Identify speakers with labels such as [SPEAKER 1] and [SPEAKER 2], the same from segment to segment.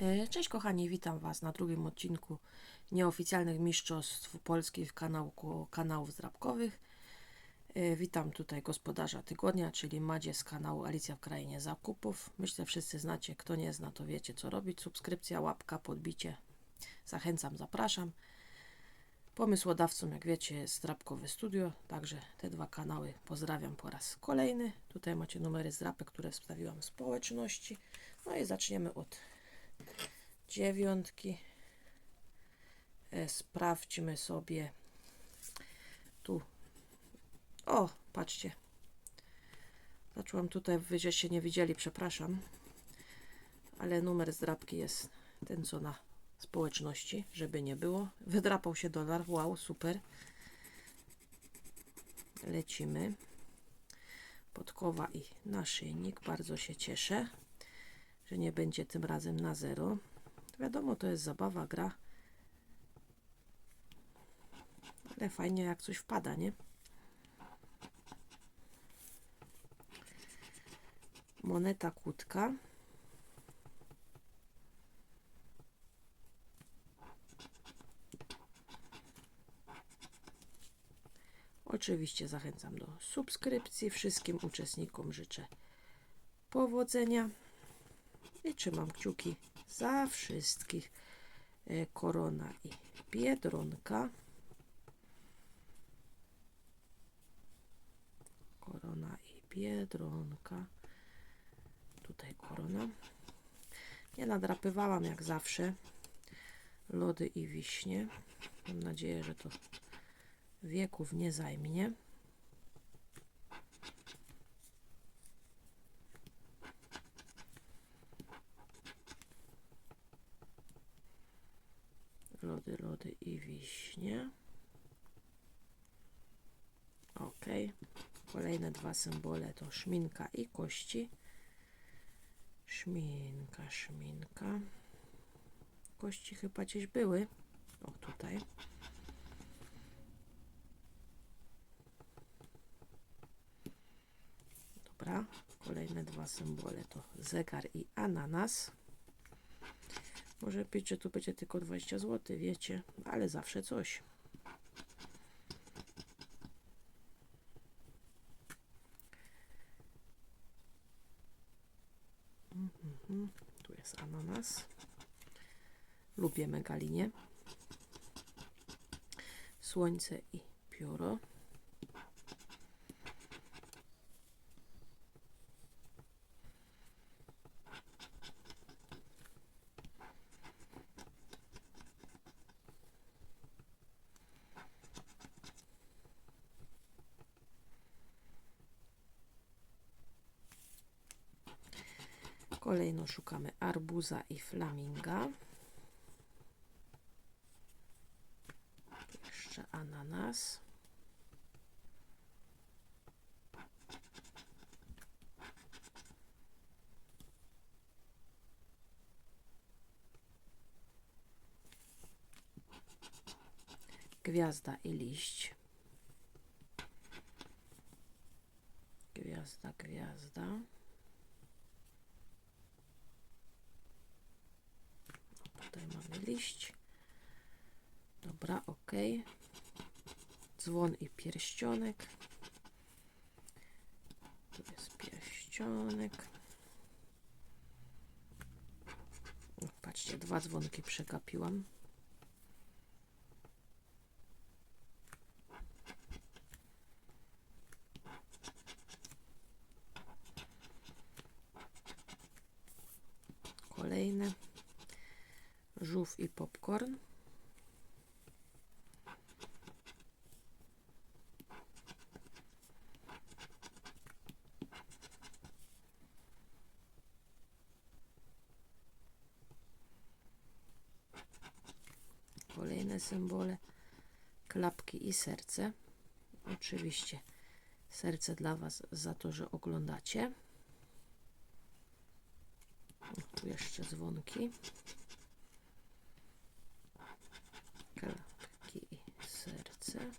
[SPEAKER 1] E, Cześć kochani, witam Was na drugim odcinku nieoficjalnych mistrzostw polskich kanału, kanałów zdrabkowych. E, Witam tutaj gospodarza tygodnia, czyli Madzie z kanału Alicja w Krainie Zakupów. Myślę wszyscy znacie, kto nie zna to wiecie co robić. Subskrypcja, łapka, podbicie. Zachęcam, zapraszam. Pomysłodawcą, jak wiecie, jest Zdrabkowe Studio, także te dwa kanały pozdrawiam po raz kolejny. Tutaj macie numery zdrapek, które wstawiłam społeczności. No i zaczniemy od dziewiątki. E, Sprawdźmy sobie tu. O, patrzcie. Zacząłem tutaj, wy żeście nie widzieli, przepraszam. Ale numer zdrapki jest ten, co na społeczności, żeby nie było. Wydrapał się dolar, wow, super. Lecimy. Podkowa i naszyjnik, bardzo się cieszę że nie będzie tym razem na zero. Wiadomo, to jest zabawa, gra. Ale fajnie jak coś wpada, nie? Moneta kłódka. Oczywiście zachęcam do subskrypcji. Wszystkim uczestnikom życzę powodzenia i trzymam kciuki za wszystkich. E, Korona i Biedronka. Korona i Biedronka. Tutaj korona. Nie nadrapywałam jak zawsze lody i wiśnie. Mam nadzieję, że to wieków nie zajmie. lody, lody i wiśnie. Ok. Kolejne dwa symbole to szminka i kości. Szminka, szminka. Kości chyba gdzieś były. O, tutaj. Dobra. Kolejne dwa symbole to zegar i ananas. Może być, że tu będzie tylko 20 zł, wiecie, ale zawsze coś. Mhm, tu jest ananas. Lubię megalinie. Słońce i pióro. Kolejno szukamy arbuza i flaminga. Jeszcze ananas. Gwiazda i liść. Gwiazda, gwiazda. Tutaj mamy liść. Dobra, ok. Dzwon i pierścionek. Tu jest pierścionek. Patrzcie, dwa dzwonki przegapiłam. Kolejne żółw i popcorn. Symbole, klapki i serce. Oczywiście serce dla Was za to, że oglądacie. Tu jeszcze dzwonki. klapki i serce.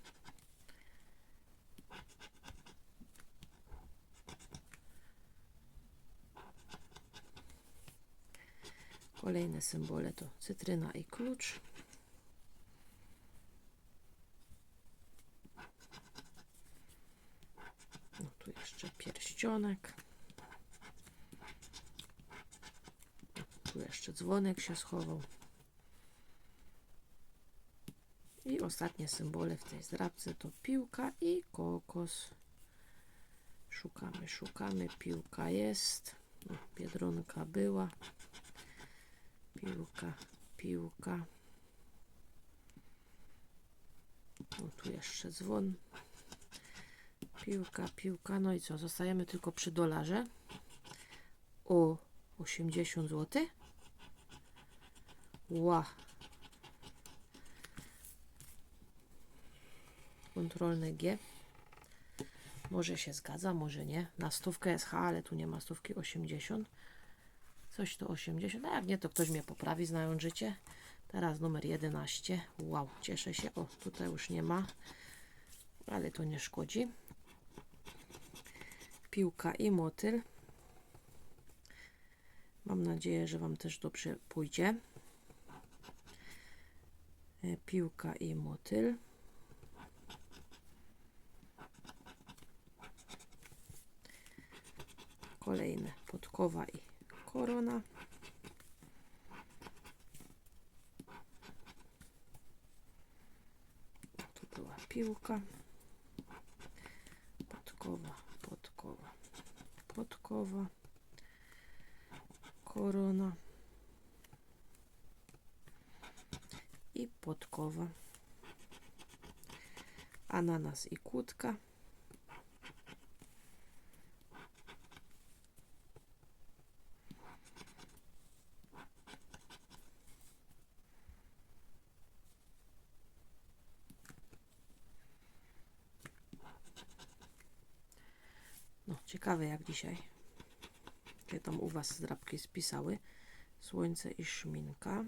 [SPEAKER 1] Kolejne symbole to cytryna i klucz. No tu jeszcze pierścionek. Tu jeszcze dzwonek się schował. I ostatnie symbole w tej zdrabce to piłka i kokos. Szukamy, szukamy. Piłka jest. No, biedronka była. Piłka, piłka. Tu jeszcze dzwon. Piłka, piłka. No i co? Zostajemy tylko przy dolarze. O 80 zł. Ła. Kontrolne G. Może się zgadza, może nie. Na stówkę jest H, ale tu nie ma stówki 80. Coś to 80. A jak nie, to ktoś mnie poprawi, znając życie. Teraz numer 11. Wow, cieszę się. O, tutaj już nie ma, ale to nie szkodzi. Piłka i motyl. Mam nadzieję, że Wam też dobrze pójdzie. E, Piłka i motyl. Kolejne podkowa i korona. Tu była piłka. Podkowa, podkowa, podkowa. Korona. I podkowa. Ananas i kłódka. No, ciekawe jak dzisiaj. Jakie tam u Was zdrabki spisały. Słońce i szminka.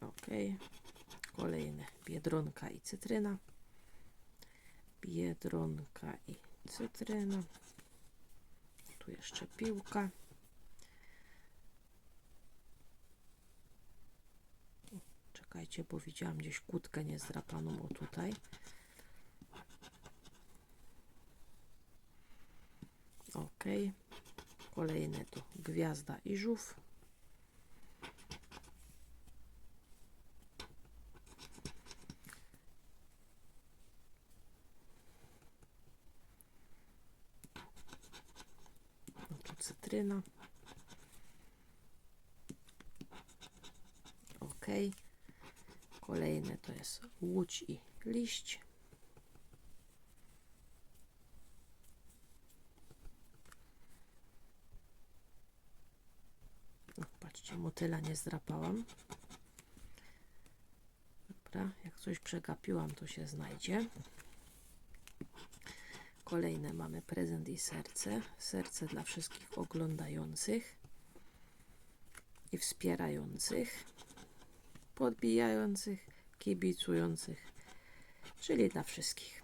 [SPEAKER 1] Ok. Kolejne biedronka i cytryna. Biedronka i cytryna. Tu jeszcze piłka. Czekajcie, bo widziałam gdzieś kłódkę niezdrapaną, o tutaj. Ok. Kolejne to gwiazda i żółw. No cytryna. Ok. Kolejne to jest łódź i liść. Patrzcie, motyla nie zdrapałam. Dobra, jak coś przegapiłam, to się znajdzie. Kolejne mamy prezent i serce. Serce dla wszystkich oglądających i wspierających podbijających, kibicujących, czyli dla wszystkich.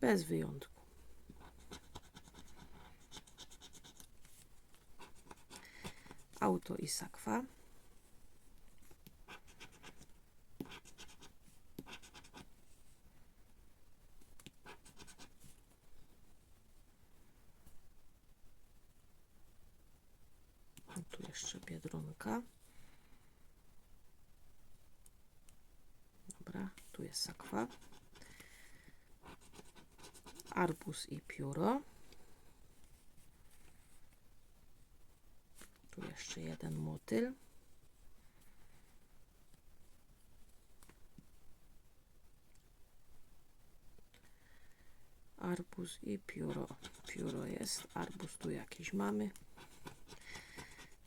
[SPEAKER 1] Bez wyjątku. Auto i sakwa. No tu jeszcze biedronka. Dobra, tu jest sakwa. Arbus i pióro. Tu jeszcze jeden motyl. Arbus i pióro. Pióro jest, arbus tu jakiś mamy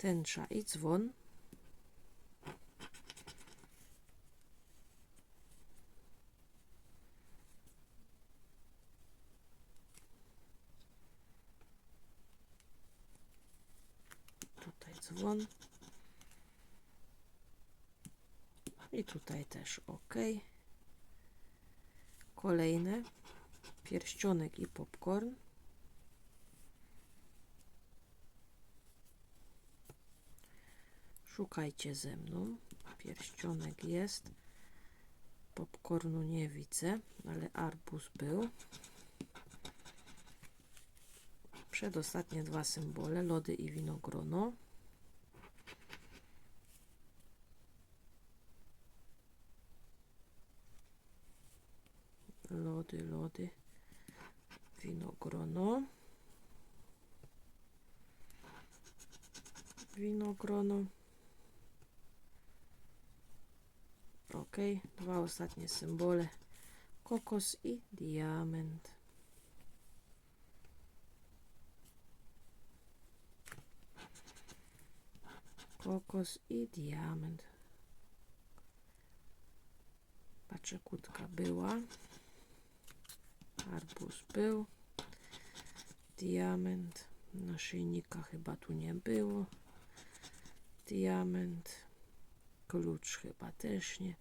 [SPEAKER 1] tęcza i dzwon. Tutaj dzwon. I tutaj też ok. Kolejne. Pierścionek i popcorn. Szukajcie ze mną. Pierścionek jest. Popcornu nie widzę, ale arbuz był. Przedostatnie dwa symbole, lody i winogrono. Lody, lody, winogrono. Winogrono. Ok, dwa ostatnie symbole. Kokos i diament. Kokos i diament. Patrzę, kutka była. Arbuz był. Diament. Naszyjnika chyba tu nie było. Diament. Klucz chyba też nie.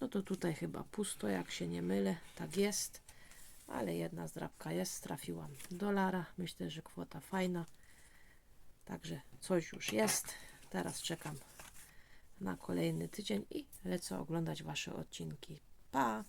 [SPEAKER 1] No to tutaj chyba pusto, jak się nie mylę. Tak jest. Ale jedna zdrabka jest. Trafiłam dolara. Myślę, że kwota fajna. Także coś już jest. Teraz czekam na kolejny tydzień i lecę oglądać Wasze odcinki. Pa!